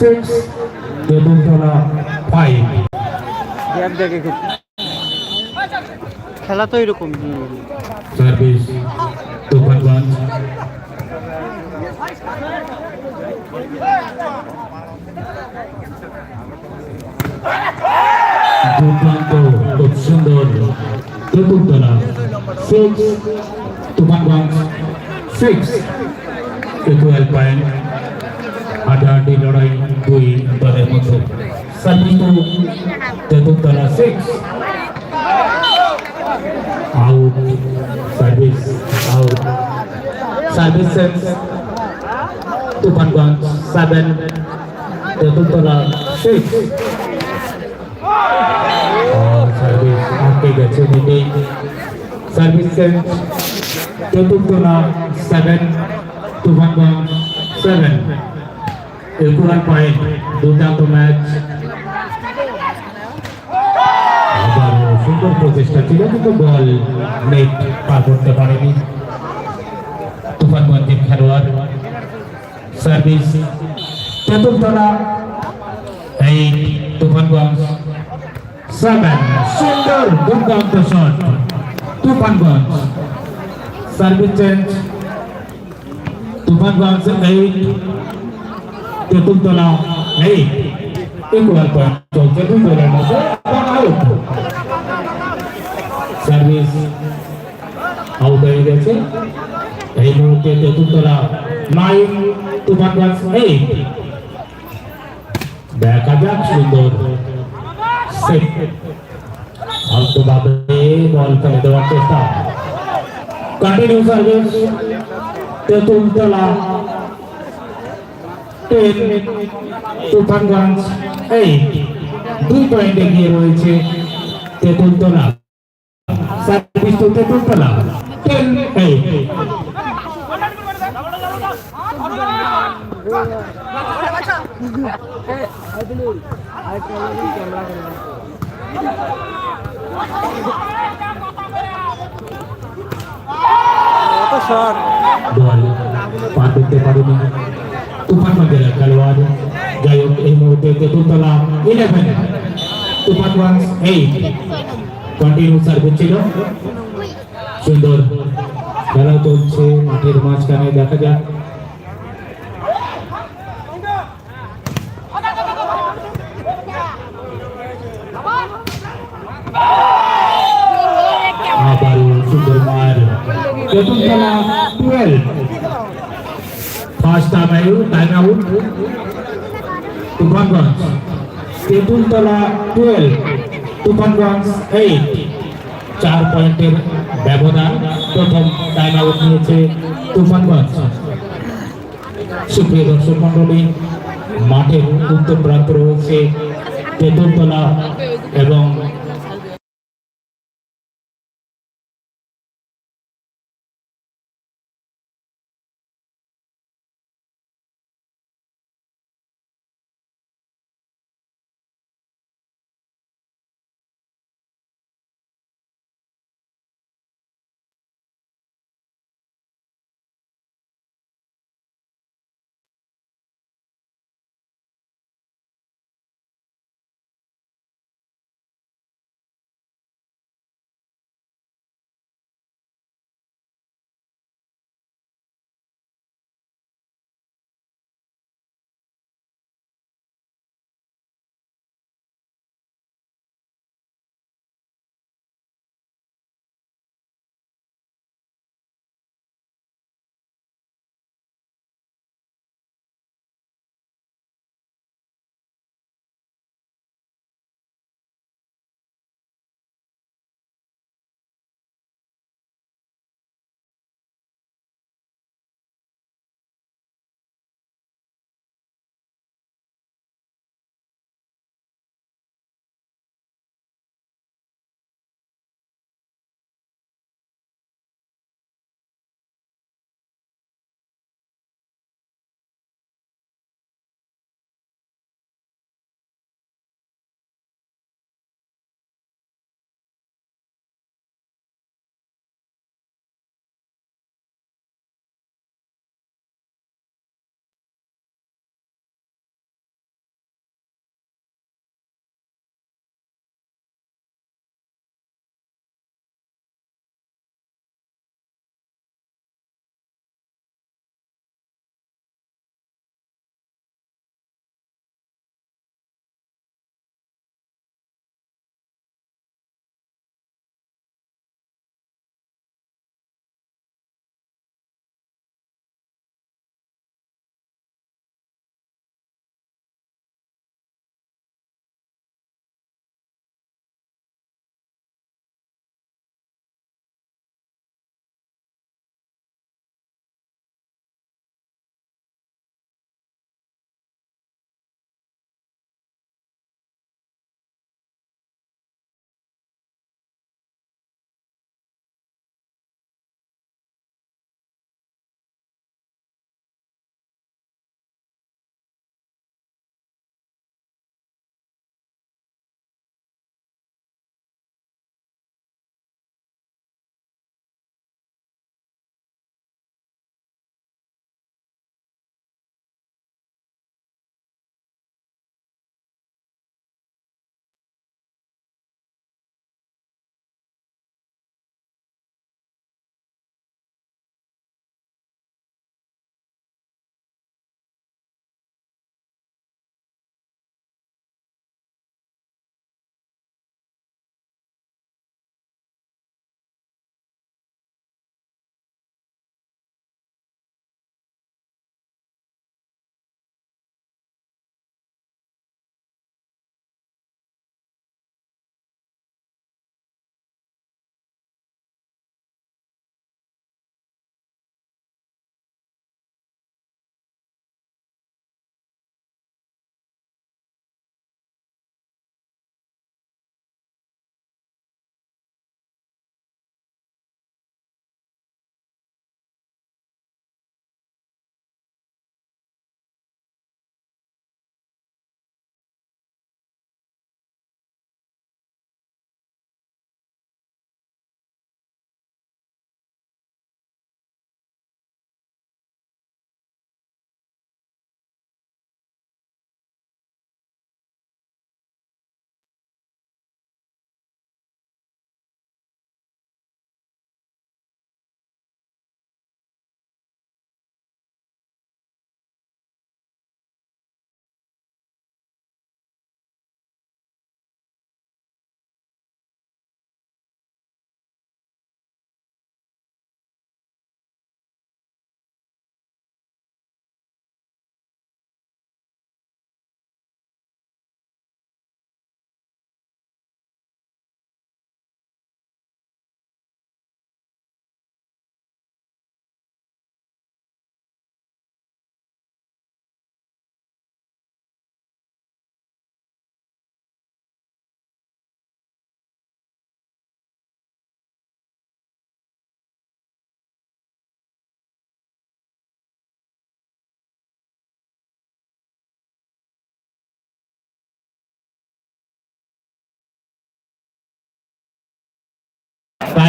Six Tentultala five খেলা তো এরকম। সার্ভিস তুফানগঞ্জ দুর্দান্ত খুব সুন্দর। চতুর্থলা six Tufanganj six equal point হাড্ডাহাড্ডি লড়াই দুই দলের মধ্যে service to চতুর্থলা six out. Service out. Services Tufanganj seven Tetultala six service আটকে গেছে দিদি service change Tetultala seven Tufanganj seven equal point দুর্দান্ত ম্যাচ আবার সুন্দর প্রচেষ্টা ছিল, কিন্তু বল নেট পার করতে পারেনি। তুফানগঞ্জের খেলোয়াড় সার্ভিস চতুর্থলা এই তুফানগঞ্জ সেভেন সুন্দর দুর্দান্ত shot Tufanganj service change Tufanganj eight চতুর্থলা eight equal point চলছে দুই দলের মধ্যে আউট সার্ভিস আউট হয়ে গেছে এই মুহূর্তে চতুর্থলা নাইন তুফানগঞ্জ এইট দেখা যাক সুন্দর আলতোভাবে বল ফেলে দেওয়ার চেষ্টা continue service ten Tufanganj eight দুই পয়েন্ট এগিয়ে রয়েছে Tetultala. Service to Tetultala. Ten কত শট বল পারেনি তুফানগঞ্জের খেলোয়াড় যাই হোক এই মুহূর্তে Tetultala eleven Tufanganj eight continue service ছিল সুন্দর খেলা চলছে মাঠের মাঝখানে দেখা যাক আবারও সুন্দর মার Tetultala twelve first time out Tufanganj, Tetultala twelve Tufanganj eight চার পয়েন্টের ব্যবধান, প্রথম টাইম আউট নিয়েছে তুফানগঞ্জ। সুপ্রিয় দর্শক মন্ডলী মাঠের উত্তর প্রান্ত রয়েছে তেঁতুলতলা এবং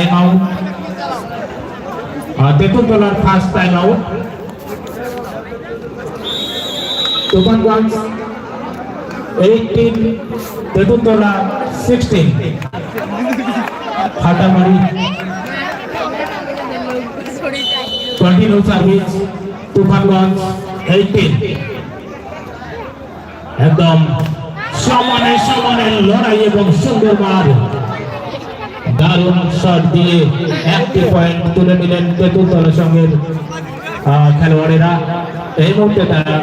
time out তেঁতুলতলার first time out Tufanganj eighteen Tetultala sixteen ফাটামারি continue service Tufanganj eighteen একদম সমানে সমানে লড়াই এবং সুন্দর মার দারুণ শট দিয়ে একটি পয়েন্ট তুলে নিলেন তেঁতুলতলা সঙ্গের খেলোয়াড়েরা। এই মুহূর্তে তারা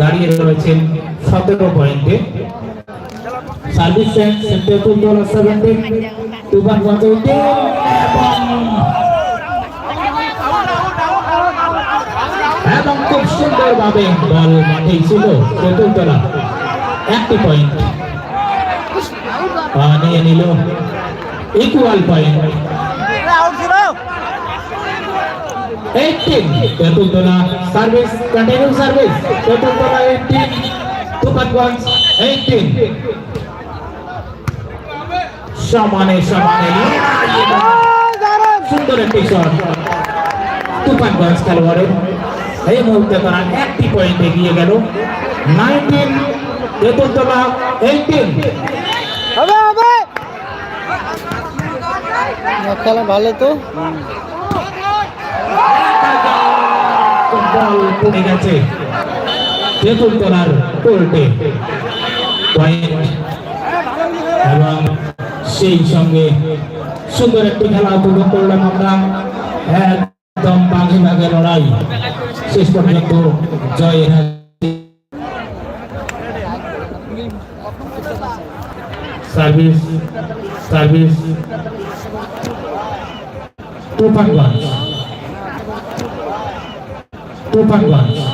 দাঁড়িয়ে রয়েছেন সতেরো পয়েন্টে সার্ভিস সেন্স তেঁতুলতলা সেভেন্টিন তুফানগঞ্জ এইটিন এবং খুব সুন্দরভাবে বল মাঠেই ছিল তেঁতুলতলা। একটি পয়েন্ট নিয়ে নিল। Equal point eighteen Tetultala service continue service Tetultala eighteen Tufanganj eighteen সমানে সমানে সুন্দর একটি শট তুফানগঞ্জ খেলোয়াড়ের এই মুহূর্তে তারা একটি পয়েন্ট এগিয়ে গেল। নাইনটিন তেঁতুলতলা এইটিন খেলা ভালো তো। গেছে তেঁতুলতলার কোর্টে। পয়েন্ট এবং সেই সঙ্গে সুন্দর একটি খেলা উপভোগ করলাম আমরা। একদম বাঘে বাঘে লড়াই। শেষ পর্যন্ত জয়ের সার্ভিস সার্ভিস। তুফানগঞ্জ তুফানগঞ্জ